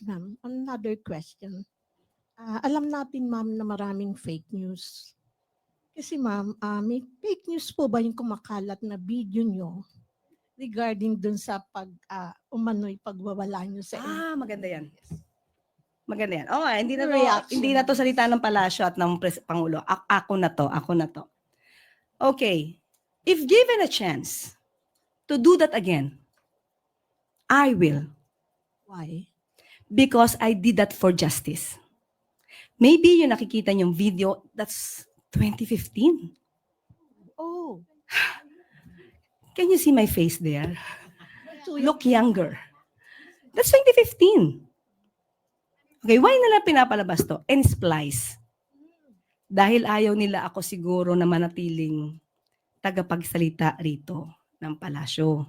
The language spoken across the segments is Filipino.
Yes, ma'am. Another question. Ah, alam natin, ma'am, na maraming fake news. Kasi, ma'am, ah, may fake news po ba yung kumakalat na video nyo regarding dun sa pag uh, umano'y pagwawala nyo sa Ah, maganda yan. Maganda yan. Oo, nga, hindi na to, Reaction. hindi na to salita ng palasyo at ng pres- pangulo. A- ako na to, ako na to. Okay. If given a chance to do that again, I will Why? Because I did that for justice. Maybe yung nakikita yung video, that's 2015. Oh, Can you see my face there? Look younger. That's 2015. Okay, why nila pinapalabas to? And splice. Dahil ayaw nila ako siguro na manatiling tagapagsalita rito ng palasyo.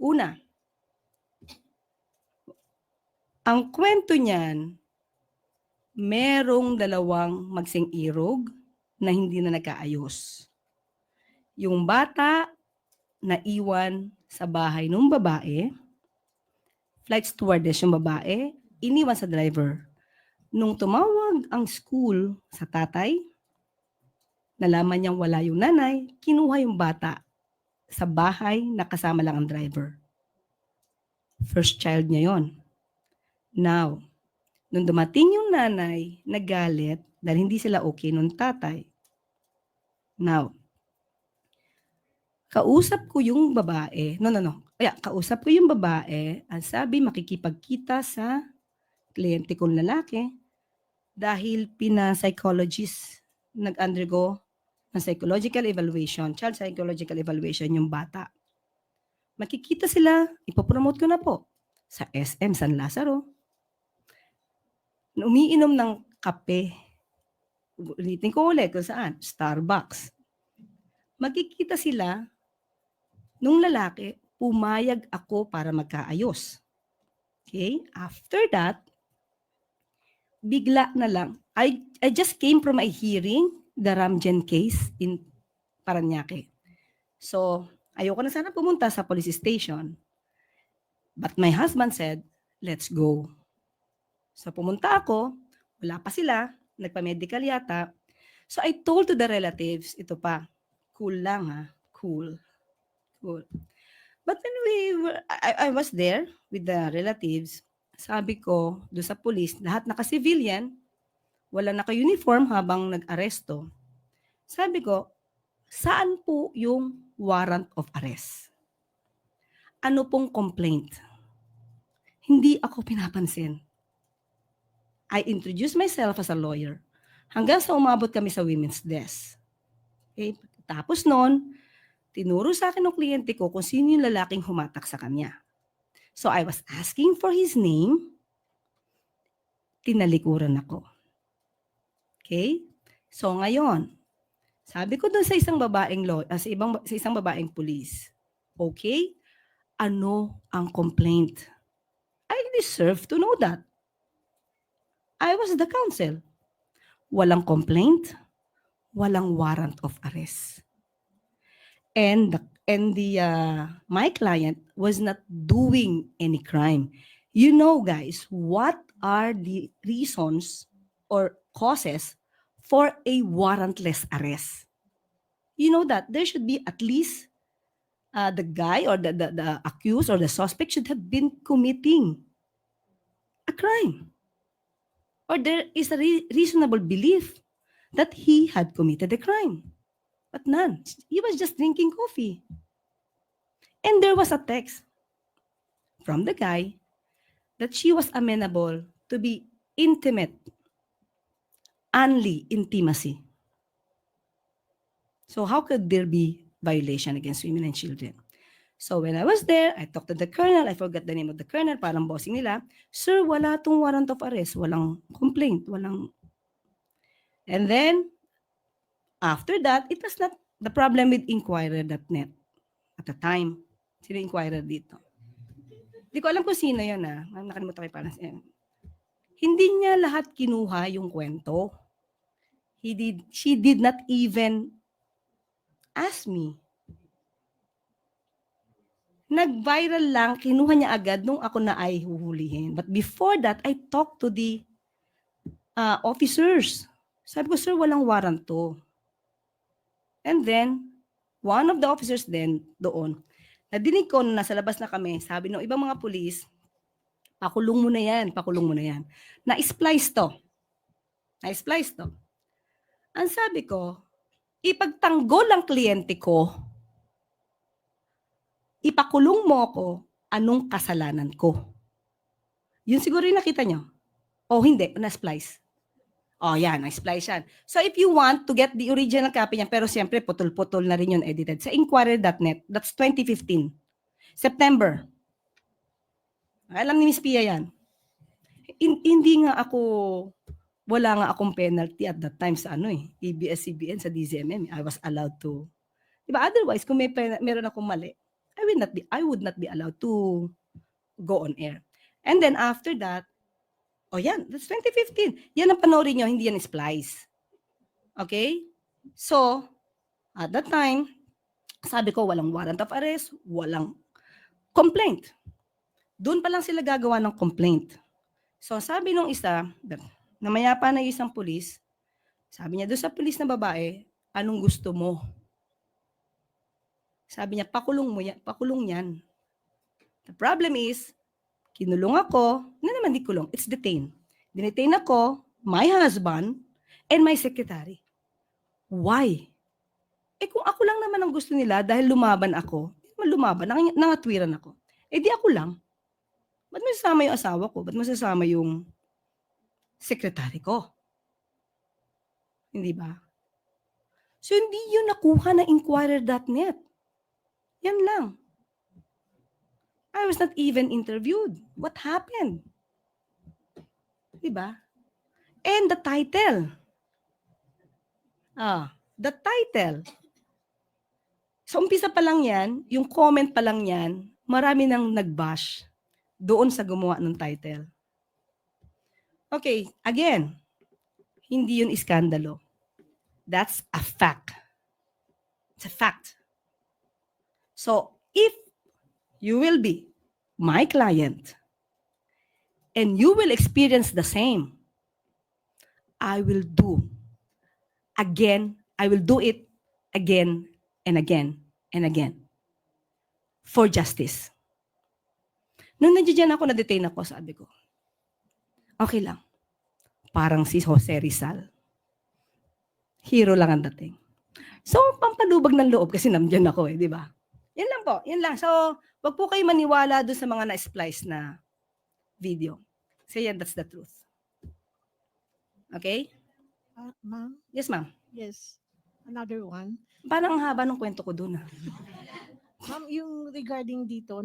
Una, ang kwento niyan, merong dalawang magsing irog na hindi na nagkaayos. Yung bata na iwan sa bahay ng babae, flight stewardess yung babae, iniwan sa driver. Nung tumawag ang school sa tatay, nalaman niyang wala yung nanay, kinuha yung bata sa bahay na kasama lang ang driver. First child niya yon. Now, nung dumating yung nanay, nagalit dahil hindi sila okay nung tatay. Now, kausap ko yung babae. No, no, no. Kaya, kausap ko yung babae. Ang sabi, makikipagkita sa kliyente kong lalaki dahil pina-psychologist nag-undergo ng psychological evaluation, child psychological evaluation yung bata. Makikita sila, ipopromote ko na po sa SM San Lazaro. Umiinom ng kape. Ulitin ko ulit kung saan. Starbucks. Magkikita sila nung lalaki, pumayag ako para magkaayos. Okay? After that, bigla na lang, I, I just came from a hearing, the Ramjen case in Paranaque. So, ayoko na sana pumunta sa police station. But my husband said, let's go. So, pumunta ako, wala pa sila, nagpa-medical yata. So, I told to the relatives, ito pa, cool lang ha, cool. Cool. But when we were, I, I was there with the relatives, sabi ko, do sa police, lahat naka-civilian, wala naka-uniform habang nag-aresto. Sabi ko, saan po yung warrant of arrest? Ano pong complaint? Hindi ako pinapansin. I introduced myself as a lawyer hanggang sa umabot kami sa women's desk. Okay? Tapos noon, tinuro sa akin ng kliyente ko kung sino yung lalaking humatak sa kanya. So I was asking for his name. Tinalikuran ako. Okay? So ngayon, sabi ko doon sa isang babaeng law, ah, sa ibang sa isang babaeng pulis. Okay? Ano ang complaint? I deserve to know that. I was the counsel. Walang complaint, walang warrant of arrest. And the and the uh, my client was not doing any crime. You know, guys, what are the reasons or causes for a warrantless arrest? You know that there should be at least uh, the guy or the, the the accused or the suspect should have been committing a crime, or there is a re- reasonable belief that he had committed a crime. But none. He was just drinking coffee. And there was a text from the guy that she was amenable to be intimate, only intimacy. So how could there be violation against women and children? So when I was there, I talked to the colonel. I forgot the name of the colonel, parang bossing nila. Sir, wala tong warrant of arrest. Walang complaint. Walang... And then, after that, it was not the problem with Inquirer.net at the time. Sino Inquirer dito? Hindi ko alam kung sino yun ah. Nakalimutan ko parang yan. Hindi niya lahat kinuha yung kwento. He did, she did not even ask me. Nag-viral lang, kinuha niya agad nung ako na ay huhulihin. But before that, I talked to the uh, officers. Sabi ko, sir, walang warrant to. And then, one of the officers then, doon, nadinig ko na nasa labas na kami, sabi ng ibang mga pulis, pakulong mo na yan, pakulong mo na yan. Na-splice to. Na-splice to. Ang sabi ko, ipagtanggol ang kliyente ko, ipakulong mo ako, anong kasalanan ko? Yun siguro yung nakita nyo. O hindi, na-splice. Oh, yan, na-splice yan. So if you want to get the original copy niya, pero siyempre putol-putol na rin yun edited, sa inquirer.net, that's 2015. September. Alam ni Miss Pia yan. Hin- hindi nga ako, wala nga akong penalty at that time sa ano eh, ABS-CBN sa DZMM. I was allowed to. Diba? Otherwise, kung may meron akong mali, I would not be I would not be allowed to go on air. And then after that, oh yan, that's 2015. Yan ang panoorin nyo, hindi yan splice. Okay? So, at that time, sabi ko walang warrant of arrest, walang complaint. Doon pa lang sila gagawa ng complaint. So sabi nung isa, namaya pa na isang pulis, sabi niya doon sa pulis na babae, anong gusto mo? Sabi niya, pakulong mo yan, pakulong yan. The problem is, kinulong ako, na naman di kulong, it's detained. Dinetain ako, my husband, and my secretary. Why? Eh kung ako lang naman ang gusto nila dahil lumaban ako, lumaban, nang, nangatwiran ako. Eh di ako lang. Ba't masasama yung asawa ko? Ba't masasama yung sekretary ko? Hindi ba? So hindi yun nakuha ng inquirer.net. Yan lang. I was not even interviewed. What happened? Di ba? And the title. Ah, the title. Sa umpisa pa lang yan, yung comment pa lang yan, marami nang nag-bash doon sa gumawa ng title. Okay, again, hindi yun iskandalo. That's a fact. It's a fact. So, if you will be my client and you will experience the same, I will do again, I will do it again and again and again for justice. Nung nandiyan ako, na-detain ako, sabi ko, okay lang. Parang si Jose Rizal. Hero lang ang dating. So, pampalubag ng loob kasi nandiyan ako eh, di ba? Yan lang po, yan lang. So, wag po kayo maniwala doon sa mga na-splice na video. Kasi yan, that's the truth. Okay? Ah, ma'am, Yes, ma'am. yes. Another one. Parang ang haba ng kwento ko doon. ah. Ma'am, yung regarding dito,